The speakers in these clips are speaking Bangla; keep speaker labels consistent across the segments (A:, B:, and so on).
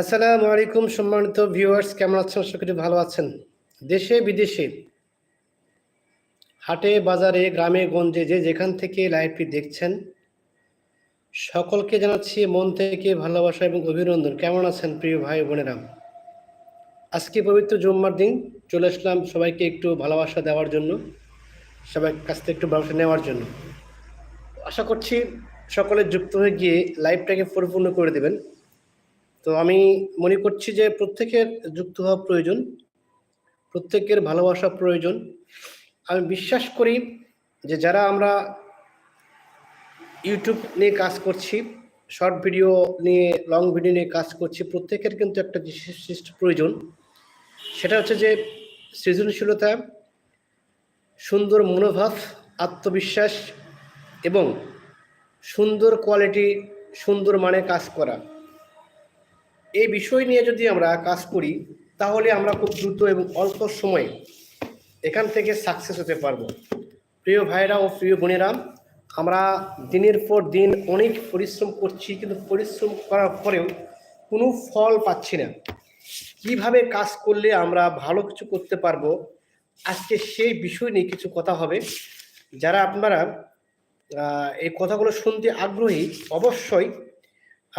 A: আসসালামু আলাইকুম সম্মানিত ভিউয়ার্স, কেমন আছেন? করি ভালো আছেন। দেশে, বিদেশে, হাটে, বাজারে, গ্রামে, গঞ্জে, যে যেখান থেকে লাইভটি দেখছেন, সকলকে জানাচ্ছি মন থেকে ভালোবাসা এবং অভিনন্দন। কেমন আছেন প্রিয় ভাই বোনেরা? আজকে পবিত্র জুম্মার দিন, চলে আসলাম সবাইকে একটু ভালোবাসা দেওয়ার জন্য, সবাই কাছ থেকে একটু ভালোবাসা নেওয়ার জন্য। আশা করছি সকলে যুক্ত হয়ে গিয়ে লাইভটাকে পরিপূর্ণ করে দেবেন। তো আমি মনে করছি যে প্রত্যেকের যুক্ত হওয়া প্রয়োজন, প্রত্যেকের ভালোবাসা প্রয়োজন। আমি বিশ্বাস করি যে যারা আমরা ইউটিউব নিয়ে কাজ করছি, শর্ট ভিডিও নিয়ে, লং ভিডিও নিয়ে কাজ করছি, প্রত্যেকের কিন্তু একটা বিশিষ্ট প্রয়োজন। সেটা হচ্ছে যে সৃজনশীলতা, সুন্দর মনোভাব, আত্মবিশ্বাস এবং সুন্দর কোয়ালিটি সুন্দর মানে কাজ করা। এই বিষয় নিয়ে যদি আমরা কাজ করি, তাহলে আমরা খুব দ্রুত এবং অল্প সময়ে এখান থেকে সাকসেস হতে পারব। প্রিয় ভাইরা ও প্রিয় বোনেরা, আমরা দিনের পর দিন অনেক পরিশ্রম করছি, কিন্তু পরিশ্রম করার পরেও কোনো ফল পাচ্ছি না। কীভাবে কাজ করলে আমরা ভালো কিছু করতে পারব, আজকে সেই বিষয় নিয়ে কিছু কথা হবে। যারা আপনারা এই কথাগুলো শুনতে আগ্রহী, অবশ্যই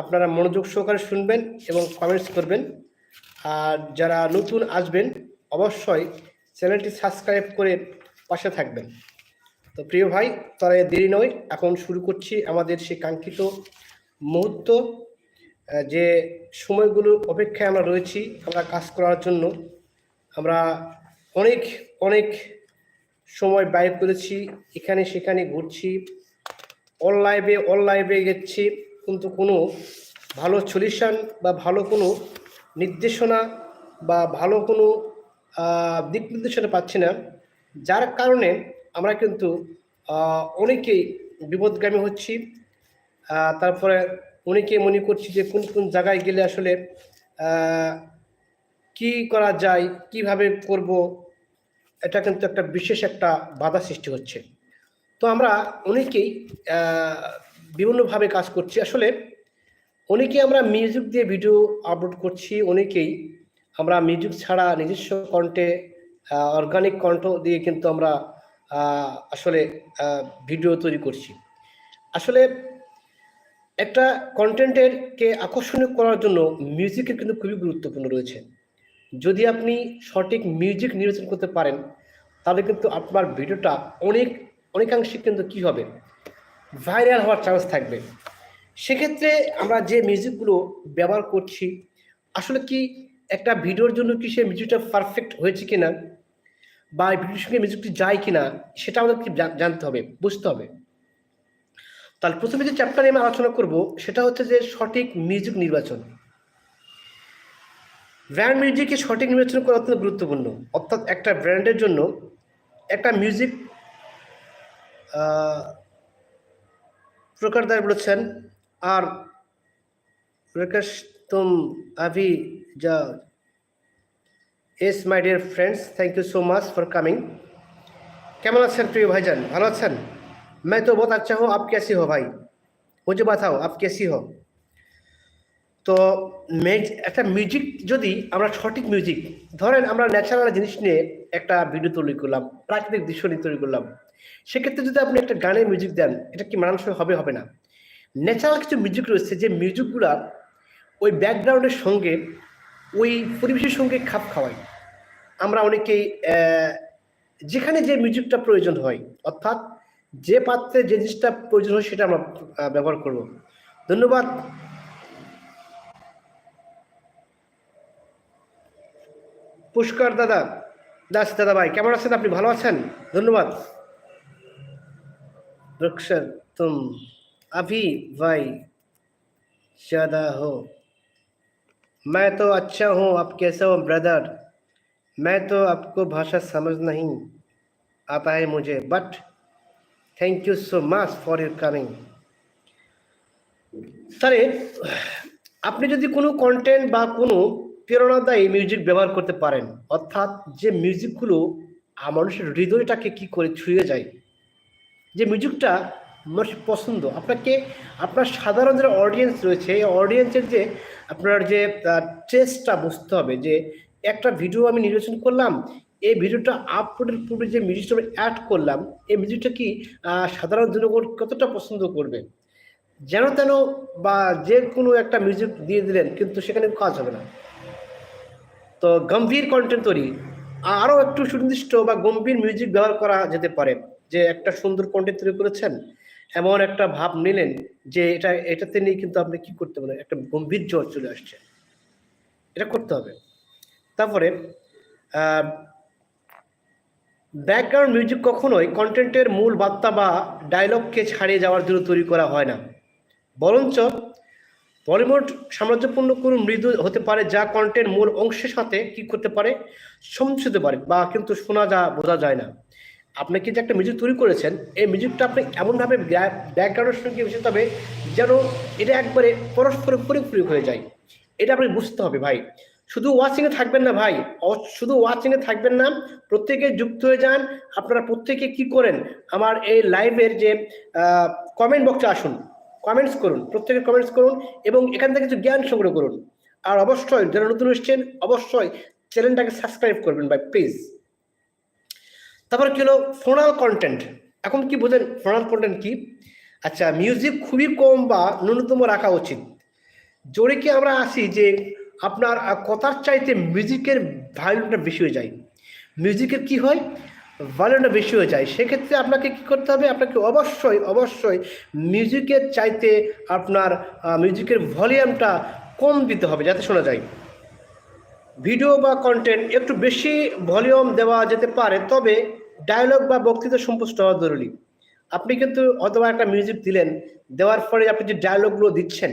A: আপনারা মনোযোগ সহকারে শুনবেন এবং কমেন্টস করবেন। আর যারা নতুন আসবেন, অবশ্যই চ্যানেলটি সাবস্ক্রাইব করে পাশে থাকবেন। তো প্রিয় ভাই তারা দেরি নয়, এখন শুরু করছি আমাদের সেই কাঙ্ক্ষিত মুহূর্ত যে সময়গুলো অপেক্ষায় আমরা রয়েছি, আমরা কাজ করার জন্য। আমরা অনেক অনেক সময় ব্যয় করেছি, এখানে সেখানে ঘুরছি অনলাইভে অনলাইভে গেছি। কিন্তু কোনো ভালো সলিউশন বা ভালো কোনো নির্দেশনা বা ভালো কোনো দিক নির্দেশনা পাচ্ছি না। যার কারণে আমরা কিন্তু অনেকেই বিপদগামী হচ্ছি। তারপরে অনেকে মনে করছি যে কোন কোন জায়গায় গেলে আসলে কি করা যায়, কীভাবে করব, এটা কিন্তু একটা বিশেষ একটা বাধা সৃষ্টি হচ্ছে। তো আমরা অনেকেই বিভিন্নভাবে কাজ করছি। আসলে অনেকেই আমরা মিউজিক দিয়ে ভিডিও আপলোড করছি, অনেকেই আমরা মিউজিক ছাড়া নিজস্ব কণ্ঠে অর্গানিক কণ্ঠ দিয়ে কিন্তু আমরা আসলে ভিডিও তৈরি করছি। আসলে একটা কন্টেন্টের কে আকর্ষণীয় করার জন্য মিউজিকের কিন্তু খুবই গুরুত্বপূর্ণ রয়েছে। যদি আপনি সঠিক মিউজিক নির্বাচন করতে পারেন, তাহলে কিন্তু আপনার ভিডিওটা অনেক, অনেকাংশে কিন্তু কি হবে? ভাইরাল হওয়ার চান্স থাকবে। সেক্ষেত্রে আমরা যে মিউজিকগুলো ব্যবহার করছি, আসলে কি একটা ভিডিওর জন্য কি সেই মিউজিকটা পারফেক্ট হয়েছে কিনা বা ভিডিওর সঙ্গে মিউজিকটি যায় কিনা, সেটা আমাদেরকে জানতে হবে, বুঝতে হবে। তাহলে প্রথমে যে চ্যাপ্টারে আমি আলোচনা করব, সেটা হচ্ছে যে সঠিক মিউজিক নির্বাচন। ব্র্যান্ড মিউজিকে সঠিক নির্বাচন করা অত্যন্ত গুরুত্বপূর্ণ। অর্থাৎ একটা ব্র্যান্ডের জন্য একটা মিউজিক প্রকারদার বলেছেন আর প্রকাশ তুম আভি যা yes my dear friends thank you so much for coming কেমন আছেন প্রিয় ভাইজান ভালো আছেন मैं तो बहुत अच्छा हूँ आप कैसी हो भाई मुझे बताओ आप कैसी हो তো মেজ- একটা মিউজিক যদি আমরা সঠিক মিউজিক ধরেন আমরা ন্যাচারাল জিনিস নিয়ে একটা ভিডিও তৈরি করলাম, প্রাকৃতিক দৃশ্য নিয়ে তৈরি করলাম, সেক্ষেত্রে যদি আপনি একটা গানের মিউজিক দেন, এটা কি মানানসই হবে হবে না। ন্যাচারাল কিছু মিউজিক রয়েছে যে মিউজিকগুলা ওই ব্যাকগ্রাউন্ডের সঙ্গে, ওই পরিবেশের সঙ্গে খাপ খাওয়ায়। আমরা অনেকেই যেখানে যে মিউজিকটা প্রয়োজন হয়, অর্থাৎ যে পাত্রে যে জিনিসটা প্রয়োজন হয় সেটা আমরা ব্যবহার করব। ধন্যবাদ। পুষ্কর দাদা দাস দাদা ভাই কেমন আছেন আপনি ভালো আছেন ধন্যবাদ রক্ষর তুম अभी भाई ज्यादा हो मैं तो अच्छा हूँ आप कैसे हो ब्रदर मैं तो आपको भाषा समझ नहीं आता है मुझे but thank you so much for your coming তাহলে আপনি যদি কোনো কন্টেন্ট বা কোনো প্রেরণাদায়ী মিউজিক ব্যবহার করতে পারেন। অর্থাৎ যে মিউজিকগুলো মানুষের হৃদয়টাকে কি করে ছুঁয়ে যায়, যে মিউজিকটা মানুষের পছন্দ। আপনাকে, আপনার সাধারণ যারা অডিয়েন্স রয়েছে, এই অডিয়েন্সের যে আপনার যে টেস্টটা বুঝতে হবে যে, একটা ভিডিও আমি নির্বাচন করলাম, এই ভিডিওটা আপলোডের পূর্বে যে মিউজিকটা অ্যাড করলাম, এই মিউজিকটা কি সাধারণ জনগণ কতটা পছন্দ করবে? যেন তেন বা যে কোনো একটা মিউজিক দিয়ে দিলেন, কিন্তু সেখানে কাজ হবে না। তো গম্ভীর কন্টেন্ট তৈরি। আরও একটু সুনির্দিষ্ট বা গম্ভীর মিউজিক ব্যবহার করা যেতে পারে, যে একটা সুন্দর কন্টেন্ট তৈরি করেছেন, এমন একটা ভাব নিলেন যে এটা, এটাতে নিয়ে কিন্তু আপনি কি করতে পারেন, একটা গম্ভীর জ্বর চলে আসছে। এটা করতে হবে। তারপরে ব্যাকগ্রাউন্ড মিউজিক কখনোই কন্টেন্টের মূল বার্তা বা ডায়লগকে ছাড়িয়ে যাওয়ার জন্য তৈরি করা হয় না। বরঞ্চ বলিউড সাম্রাজ্যপূর্ণ কোনো মৃদু হতে পারে, যা কন্টেন্ট মূল অংশের সাথে কি করতে পারে সমঝতে পারে বা কিন্তু শোনা যা বোঝা যায় না। আপনি কি যে একটা মিউজিক তৈরি করেছেন, এই মিউজিকটা আপনি এমনভাবে ব্যাকগ্রাউন্ডের সঙ্গে মিশাতে হবে যেন এটা একবারে পরস্পর পরিপূরক হয়ে যায়। এটা আপনি বুঝতে হবে ভাই। শুধু ওয়াচিংয়ে থাকবেন না ভাই শুধু ওয়াচিংয়ে থাকবেন না, প্রত্যেকে যুক্ত হয়ে যান, আপনারা প্রত্যেকে কি করেন, আমার এই লাইভের যে কমেন্ট বক্সে আসুন। কমেন্টস করুন প্রত্যেকে কমেন্টস করুন এবং এখান থেকে কিছু জ্ঞান সংগ্রহ করুন। আর অবশ্যই যারা নতুন এসছেন, অবশ্যই চ্যানেলটাকে সাবস্ক্রাইব করবেন ভাই প্লিজ তারপর কি হলো? ফোনাল কন্টেন্ট এখন কি বোঝেন ফোনাল কন্টেন্ট কি? আচ্ছা মিউজিক খুবই কম বা ন্যূনতম রাখা উচিত। জোরে কি আমরা আসি যে আপনার কথার চাইতে মিউজিকের ভ্যালুটা বেশি হয়ে যায়? মিউজিকের কি হয়? ভ্যালুটা বেশি হয়ে যায় সেক্ষেত্রে আপনাকে কি করতে হবে? আপনাকে অবশ্যই অবশ্যই মিউজিকের চাইতে আপনার মিউজিকের ভলিউমটা কম দিতে হবে যাতে শোনা যায়। ভিডিও বা কন্টেন্ট একটু বেশি ভলিউম দেওয়া যেতে পারে তবে ডায়লগ বা বক্তৃতা সম্পুষ্ট হওয়া জরুরি। আপনি কিন্তু অথবা একটা মিউজিক দিলেন দেওয়ার পরে আপনি যে ডায়লগগুলো দিচ্ছেন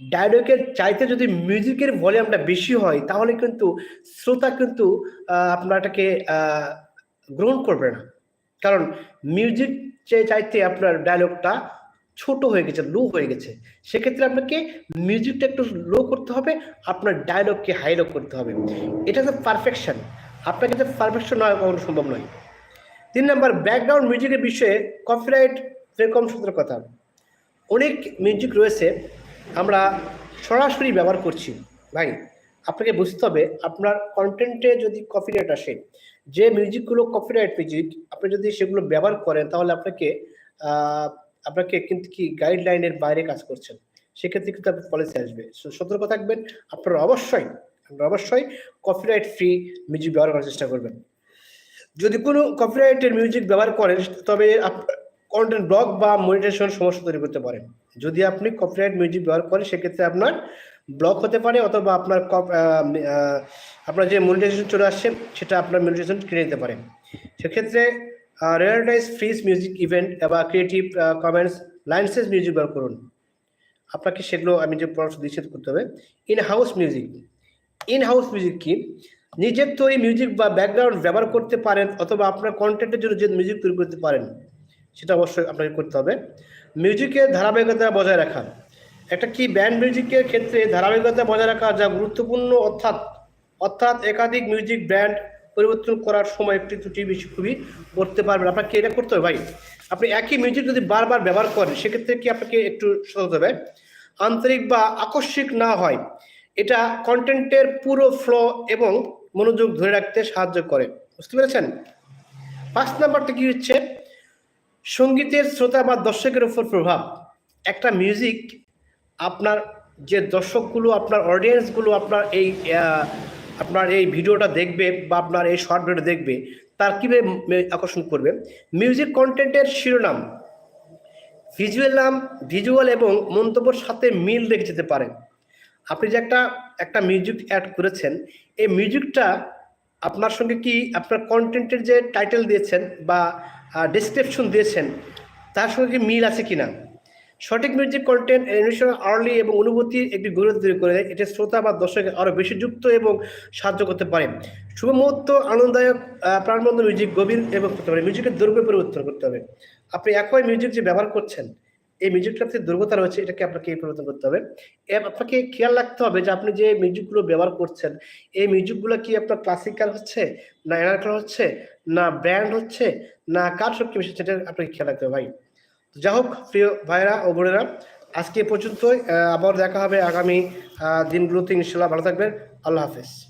A: ডায়লগের চাইতে যদি মিউজিকের ভলিউমটা বেশি হয় তাহলে কিন্তু শ্রোতা কিন্তু আহ, আপনারটাকে আহ, গ্রহণ করবে না। কারণ মিউজিক চাইতে আপনার ডায়লগটা ছোট হয়ে গেছে লো হয়ে গেছে, সেক্ষেত্রে আপনাকে মিউজিকটা একটু লো করতে হবে, আপনার ডায়লগকে হাই হাইলো করতে হবে। এটা হচ্ছে পারফেকশন আপনার কাছে পারফেকশন নয় কখনো সম্ভব নয়। তিন নম্বর ব্যাকগ্রাউন্ড মিউজিকের বিষয়ে কপিরাইট যেরকম কথা। অনেক মিউজিক রয়েছে, আমরা সরাসরি ব্যবহার করছি। ভাই আপনাকে বুঝতে হবে, আপনার কন্টেন্টে যদি কপিরাইট আসে, যে মিউজিকগুলো কপিরাইট মিউজিক আপনি যদি সেগুলো ব্যবহার করেন, তাহলে আপনাকে আপনাকে কিন্তু কি গাইডলাইনের বাইরে কাজ করছেন সেক্ষেত্রে কিন্তু আপনার পলিসি আসবে। সতর্ক থাকবেন, আপনারা অবশ্যই আপনারা অবশ্যই কপিরাইট ফ্রি মিউজিক ব্যবহার করার চেষ্টা করবেন। যদি কোনো কপিরাইটের মিউজিক ব্যবহার করেন, তবে কন্টেন্ট ব্লক বা মনিটেশন সমস্যা তৈরি করতে পারেন যদি আপনি কপিরাইট মিউজিক ব্যবহার করেন, সেক্ষেত্রে আপনার ব্লক হতে পারে অথবা আপনার আপনার যে মনিটাইজেশন চলে আসছে, সেটা আপনার মনিটাইজেশন কিনে নিতে পারে। সেক্ষেত্রে রিয়ালাইজ ফ্রিজ মিউজিক ইভেন্ট বা ক্রিয়েটিভ কমেন্টস লাইন্সেস মিউজিক ব্যবহার করুন। আপনাকে সেগুলো আমি যে পরামর্শ দিচ্ছি করতে হবে। In house music in house music কি? নিজের তৈরি মিউজিক বা ব্যাকগ্রাউন্ড ব্যবহার করতে পারেন অথবা আপনার কন্টেন্টের জন্য যে মিউজিক তৈরি করতে পারেন, সেটা অবশ্যই আপনাকে করতে হবে। মিউজিকের ধারাবাহিকতা বজায় রাখা। একটা কি ব্যান্ড মিউজিকের ক্ষেত্রে ধারাবাহিকতা বজায় রাখা যা গুরুত্বপূর্ণ? অর্থাৎ অর্থাৎ একাধিক মিউজিক ব্যান্ড পরিবর্তন করার সময় একটি ত্রুটি বেশি খুবই করতে পারবেন। আপনাকে এটা করতে হবে ভাই? আপনি একই মিউজিক যদি বারবার ব্যবহার করেন, সেক্ষেত্রে কি আপনাকে একটু সতর্ক হবে? আন্তরিক বা আকস্মিক না হয়, এটা কন্টেন্টের পুরো ফ্লো এবং মনোযোগ ধরে রাখতে সাহায্য করে। বুঝতে পেরেছেন? পাঁচ নাম্বারটা কি হচ্ছে? সঙ্গীতের শ্রোতা বা দর্শকের উপর প্রভাব। একটা মিউজিক আপনার যে দর্শকগুলো, আপনার অডিয়েন্সগুলো আপনার এই আপনার এই ভিডিওটা দেখবে বা আপনার এই শর্ট ভিডিও দেখবে, তার কীভাবে আকর্ষণ করবে? মিউজিক কন্টেন্টের শিরোনাম ভিজুয়াল নাম ভিজুয়াল এবং মন্তব্যের সাথে মিল রেখে যেতে পারে। আপনি যে একটা একটা মিউজিক অ্যাড করেছেন, এই মিউজিকটা আপনার সঙ্গে কি আপনার কন্টেন্টের যে টাইটেল দিয়েছেন বা ডেসক্রিপশন দিয়েছেন, তার সঙ্গে কি মিল আছে কিনা? সঠিক মিউজিক কন্টেন্ট এনিমেশন আর্লি এবং অনুভূতির একটি গুরুত্ব তৈরি করে দেয়। এটি শ্রোতা বা দর্শকের আরও বেশি যুক্ত এবং সাহায্য করতে পারে। শুভ মুহূর্ত আনন্দদায়ক আহ, প্রাণবন্ত মিউজিক গভীর এবং করতে পারে মিউজিকের দৈর্ঘ্য পরিবর্তন করতে হবে। আপনি একই মিউজিক যে ব্যবহার করছেন এই মিউজিকটাতে দুর্বলতা রয়েছে এটাকে আপনাকে পরিবর্তন করতে হবে। আপনাকে খেয়াল রাখতে হবে যে আপনি যে মিউজিকগুলো ব্যবহার করছেন এই মিউজিকগুলো কি আপনার ক্লাসিক্যাল হচ্ছে না এনার্কাল হচ্ছে না ব্র্যান্ড হচ্ছে না কার শক্তি বেশি সেটা আপনাকে খেয়াল রাখতে হবে ভাই। যাই হোক, প্রিয় ভাইরা ও বোনেরা, আজকে পর্যন্তই আবার দেখা হবে আগামী দিনগুলোতে ইনশাল্লাহ ভালো থাকবেন। আল্লাহ হাফেজ।